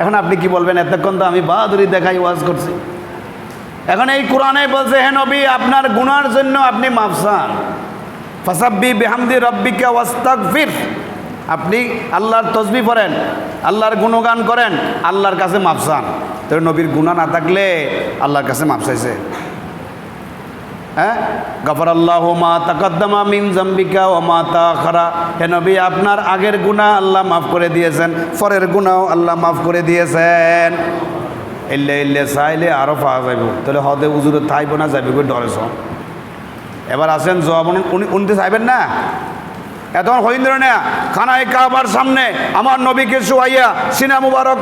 এখন আপনি কি বলবেন? এতক্ষণ তো আমি বাহাদুরি দেখাই, ওয়াজ করছি। এখন এই কোরআনে বলছে, হে নবী, আপনার গুনার জন্য আপনি মাফসান ফাসাব্বি বেহামদি রব্বিকা ওয়াস্তাগফির। আপনি আল্লাহর তসবি পড়েন, আল্লাহর গুণগান করেন, আল্লাহর কাছে মাফসান তো নবীর গুণা না থাকলে আল্লাহর কাছে মাফ চাইছে। হ্যাঁ? গফর আল্লাহ মা তাকদ্দমা মিন জম্বিকা ও মা তাখারা হে নবী, আপনার আগের গুণা আল্লাহ মাফ করে দিয়েছেন, পরের গুণাও আল্লাহ মাফ করে দিয়েছেন। এলে এলে চাইলে আরও পাওয়া যাইব। তাহলে হদে উজুরে থাইব না যাইব ডরেছ? এবার আসেন জবাব, উনি উনতে চাইবেন না? এখন হইন্দ্র না খানায় কাবার সামনে আমার নবীকে শুয়াইয়া সিনা মুবারক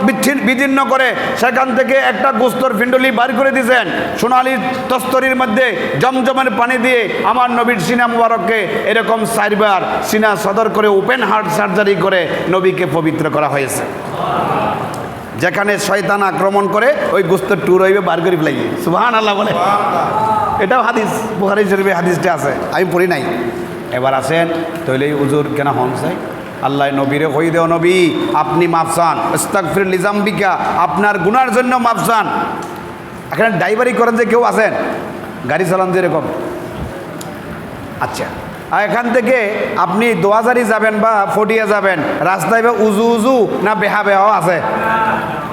বিচ্ছিন্ন করে সেখান থেকে একটা গোস্তর ফিন্ডলি বার করে দিয়েছেন। সোনালির তস্তরির মধ্যে জমজমের পানি দিয়ে আমার নবীর সিনা মুবারককে এরকম চারবার সিনা সদর করে ওপেন হার্ট সার্জারি করে নবীকে পবিত্র করা হয়েছে। যেখানে শয়তান আক্রমণ করে ওই গোস্তর টুর হইবে বার করে ফেলাই সুবাহান আল্লাহ বলে এটাও হাদিস বুহারি শরীফে হাদিসটা আছে। আমি পড়ি নাই। এবার আসেন তৈলে উজুর কেন হন চাই আল্লাহ নবীরে হই দেও নবী, আপনি মাফসান ইস্তাকফির লিজাম্বিকা আপনার গুনার জন্য মাফসান এখানে ড্রাইভারি করেন যে কেউ আছেন, গাড়ি চালান যেরকম আচ্ছা আর এখান থেকে আপনি দোয়াজারি যাবেন বা ফটিয়া যাবেন, রাস্তায় বা উজু উজু না বেহা বেহাও আছে?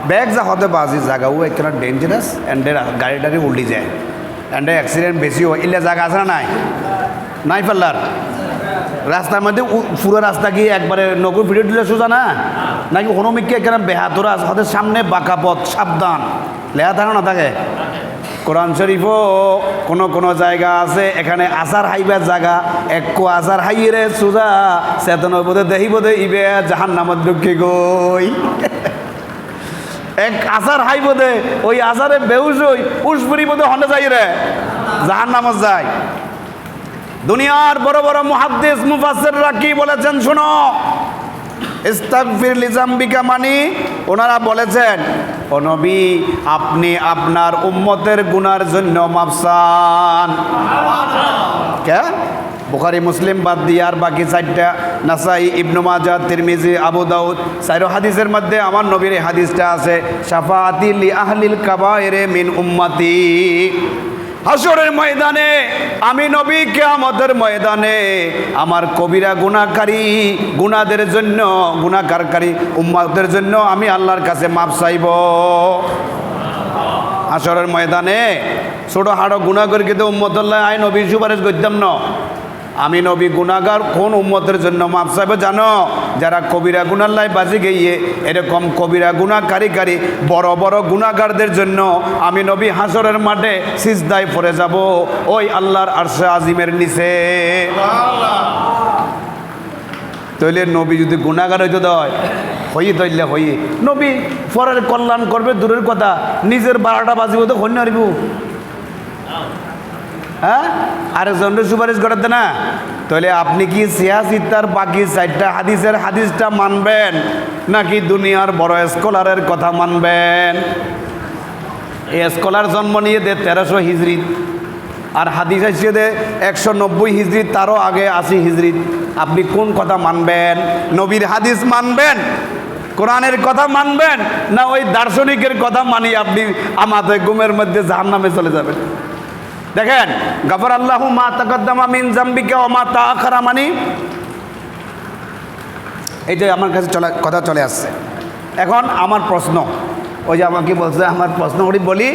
ব্যাগ যা হতে বাজি জায়গাও এখানে ডেঞ্জারাস এন্ডের গাড়ি টাড়ি উল্টি যায়। এন্ডে অ্যাক্সিডেন্ট বেশি হয় ইলে জায়গা আছে না নাই? নাই পাল্লার রাস্তার মধ্যে পুরো রাস্তা কি একবারে নকুর ভিডিও দিলে সোজা না নাকি হনুমিককে এখানে বেহাতরা হাতের সামনে বাঁকা পথ, সাবধান। লেহা থাকে না থাকে কোরআন শরীফও কোনো কোনো জায়গা আছে, এখানে আসার হাইবার জায়গা একো আসার হাইরে সোজা, চেতন বোধে দেহি বোধে ইবে জাহান নামত দুঃখী গই। এক আসার হাই বোধে, ওই আসারে বেউস হই উসপুরি বোধে হনে যাই রে জাহান নামত যায় দুনিয়ার বড় বড় মুহাদ্দিস, মুফাসসিররা কি বলেছেন শুনো? ইস্তাগফির লিজাম্বিকা মানি, ওনারা বলেছেন, ও নবী, আপনি আপনার উম্মতের গুনার জন্য মাফসান কে? বুখারি, মুসলিম বাদ দিয়ে আর বাকি চারটা, নাসাই, ইবনু মাজা তিরমিজি, আবু দাউদ চাইরো হাদিসের মধ্যে আমার নবীর হাদিসটা আছে, শাফাআতি লি আহলিল কাবায়েরে মিন উম্মতি। হাসরের ময়দানে, আমি নবী কেয়ামতের ময়দানে, আমার কবিরা গুণাকারী, গুণাদের জন্য, গুণাকারকারী উম্মাদের জন্য আমি আল্লাহর কাছে মাপ চাইব। আসরের ময়দানে ছোট হাড়ো গুণা করে কিন্তু উম্মদুল্লাহ আই নবী করতাম না। আমি নবী গুণাগার কোন উম্মতের জন্য মাপ চাইবে জানো? যারা কবিরা গুনাল্লাই বাজি গিয়ে এরকম কবিরা গুণাকারী কারী, বড় বড় গুণাগারদের জন্য আমি নবী হাসরের মাঠে সিজদায় পড়ে যাব। ওই আল্লাহর আরশে আজিমের নিচে। তৈলে নবী যদি গুণাগার হইতে দেয় হই তৈলে হই নবী পরের কল্যাণ করবে, দূরের কথা। নিজের বারোটা বাজিব তো হন্য হারিব হ্যাঁ? আরে আরেকজনের সুপারিশ করাতে না? তাহলে আপনি কি সিয়াসিতার বাকি চারটা হাদিসের হাদিসটা মানবেন, নাকি দুনিয়ার বড় স্কলারের কথা মানবেন? এই স্কলার জন্ম নিয়ে দে তেরোশো হিজড়ি আর হাদিস আসছে দে একশো নব্বই হিজড়িত তারও আগে আশি হিজড়িত আপনি কোন কথা মানবেন? নবীর হাদিস মানবেন? কোরআনের কথা মানবেন? না ওই দার্শনিকের কথা মানি আপনি আমাদের গুমের মধ্যে জাহান নামে চলে যাবেন? দেখেন গফর আল্লাহ মা তাকদ্দামা মিন জাম্বিকা ও মা তাআখারা মানে। এই যে আমার কাছে চলে কথা চলে আসছে। এখন আমার প্রশ্ন, ওই যে আমাকে বলছে, আমার প্রশ্ন করি বলি।